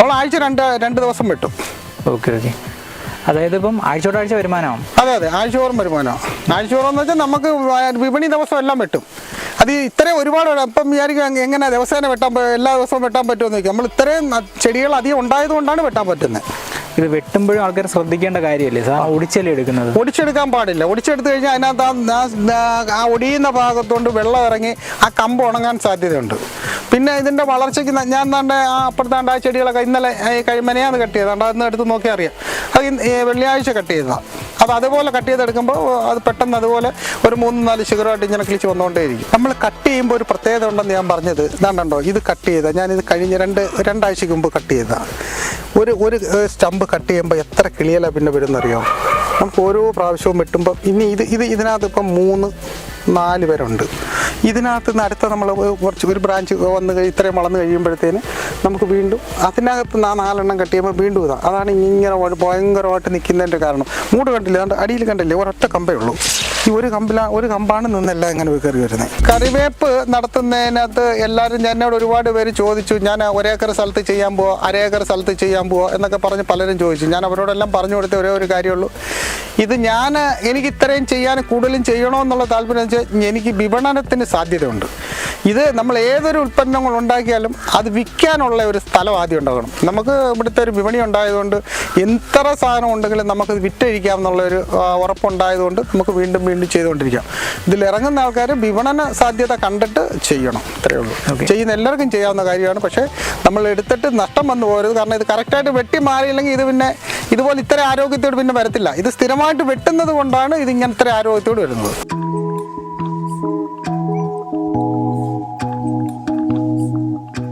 നമ്മൾ ആഴ്ച രണ്ട് രണ്ട് ദിവസം വെട്ടും. Okay okay. അതായത് ഇപ്പം ആഴ്ചയോടാഴ്ച വരുമാനമാവും അതെ അതെ. ആഴ്ചയോറും വരുമാനമാണ് ആഴ്ചയോറം എന്ന് വെച്ചാൽ നമുക്ക് വിപണി ദിവസം എല്ലാം വെട്ടും. അത് ഇത്രയും ഒരുപാട് ഇപ്പം വിചാരിക്കും എങ്ങനെ ദിവസേന വെട്ടാൻ എല്ലാ ദിവസവും വെട്ടാൻ പറ്റുമെന്ന് ചോദിക്കും നമ്മൾ ഇത്രയും ചെടികൾ അധികം ഉണ്ടായതുകൊണ്ടാണ് വെട്ടാൻ പറ്റുന്നത് ഇത് വെട്ടുമ്പോഴും ആൾക്കാർ ശ്രദ്ധിക്കേണ്ട കാര്യമല്ലേ സാർ ഒടിച്ചല്ലേ എടുക്കുന്നത്? ഒടിച്ചെടുക്കാൻ പാടില്ല. ഒടിച്ചെടുത്ത് കഴിഞ്ഞാൽ അതിനകത്ത് ആ- ഒടിയുന്ന ഭാഗത്തോണ്ട് വെള്ളം ഇറങ്ങി ആ കമ്പ് ഉണങ്ങാൻ സാധ്യതയുണ്ട്. പിന്നെ ഇതിന്റെ വളർച്ചയ്ക്ക് ഞാൻ തന്നെ ആ അപ്പുറത്താണ്ട് ആ ചെടികളൊക്കെ ഇന്നലെ കഴിമനെയാണ് കട്ട് ചെയ്താണ്ട് അന്ന് എടുത്ത് നോക്കിയാൽ അറിയാം. അത് വെള്ളിയാഴ്ച കട്ട് ചെയ്തതാണ് അപ്പോൾ അതുപോലെ കട്ട് ചെയ്തെടുക്കുമ്പോൾ അത് പെട്ടെന്ന് അതുപോലെ ഒരു മൂന്ന് നാല് ശിഖരമായിട്ട് ഇങ്ങനെ കിളിച്ച് വന്നുകൊണ്ടേയിരിക്കും നമ്മൾ കട്ട് ചെയ്യുമ്പോൾ ഒരു പ്രത്യേകത ഉണ്ടെന്ന് ഞാൻ പറഞ്ഞത് ഇതാണ്ടോ? ഇത് കട്ട് ചെയ്ത. ഞാനിത് കഴിഞ്ഞ രണ്ട് രണ്ടാഴ്ചയ്ക്ക് മുമ്പ് കട്ട് ചെയ്തതാണ് ഒരു ഒരു സ്റ്റമ്പ് കട്ട് ചെയ്യുമ്പോൾ എത്ര കിളിയല പിന്നെ വരുന്നറിയോ? നമുക്ക് ഓരോ പ്രാവശ്യവും വെട്ടുമ്പോൾ ഇനി ഇത് ഇത് ഇതിനകത്ത് ഇപ്പം മൂന്ന് നാല് പേരുണ്ട്. ഇതിനകത്ത് നിന്ന് അടുത്ത നമ്മൾ കുറച്ച് ഒരു ബ്രാഞ്ച് വന്ന് ഇത്രയും വളർന്നു കഴിയുമ്പോഴത്തേന് നമുക്ക് വീണ്ടും അതിനകത്ത് നിന്ന് ആ നാലെണ്ണം കട്ട് ചെയ്യുമ്പോൾ വീണ്ടും ഇതാ. അതാണ് ഇങ്ങനെ ഭയങ്കരമായിട്ട് നിൽക്കുന്നതിന്റെ കാരണം. മൂട് കണ്ടില്ല? അതുകൊണ്ട് അടിയിൽ കണ്ടില്ലേ? ഒരൊറ്റ കമ്പേ ഉള്ളൂ. ഈ ഒരു കമ്പില ഒരു കമ്പാണ് നിന്നെല്ലാം ഇങ്ങനെ കയറി വരുന്നത് കറിവേപ്പ് നടത്തുന്നതിനകത്ത് എല്ലാവരും എന്നോട് ഒരുപാട് പേര് ചോദിച്ചു. ഞാൻ ഒരേക്കർ സ്ഥലത്ത് ചെയ്യാൻ പോവാ അരേക്കർ സ്ഥലത്ത് ചെയ്യാൻ പോവാ എന്നൊക്കെ പറഞ്ഞ് പലരും ചോദിച്ചു. ഞാൻ അവരോടെല്ലാം പറഞ്ഞു കൊടുത്ത ഒരേ ഒരു കാര്യമുള്ളൂ. ഇത് ഞാൻ എനിക്ക് ഇത്രയും ചെയ്യാൻ കൂടുതലും ചെയ്യണമെന്നുള്ള താല്പര്യം വെച്ചാൽ എനിക്ക് വിപണനത്തിന് സാധ്യതയുണ്ട്. ഇത് നമ്മൾ ഏതൊരു ഉൽപ്പന്നങ്ങൾ ഉണ്ടാക്കിയാലും അത് വിൽക്കാനുള്ള ഒരു സ്ഥലം ആദ്യം ഉണ്ടാകണം. നമുക്ക് ഇവിടുത്തെ ഒരു വിപണി ഉണ്ടായതുകൊണ്ട് എത്ര സാധനം ഉണ്ടെങ്കിലും നമുക്ക് വിറ്റഴിക്കാം എന്നുള്ളൊരു ഉറപ്പുണ്ടായതുകൊണ്ട് നമുക്ക് വീണ്ടും വീണ്ടും ചെയ്തുകൊണ്ടിരിക്കാം. ഇതിൽ ഇറങ്ങുന്ന ആൾക്കാർ വിപണന സാധ്യത കണ്ടിട്ട് ചെയ്യണം. ഇത്രയേ ഉള്ളൂ. ചെയ്യുന്ന എല്ലാവർക്കും ചെയ്യാവുന്ന കാര്യമാണ്. പക്ഷേ നമ്മൾ എടുത്തിട്ട് നഷ്ടം വന്നു പോകരുത്. കാരണം ഇത് കറക്റ്റായിട്ട് വെട്ടി മാറിയില്ലെങ്കിൽ ഇത് പിന്നെ ഇതുപോലെ ഇത്ര ആരോഗ്യത്തോട് പിന്നെ വരത്തില്ല. ഇത് സ്ഥിരമായിട്ട് വെട്ടുന്നത് കൊണ്ടാണ് ഇത് ഇങ്ങനത്തെ ആരോഗ്യത്തോട് വരുന്നത്.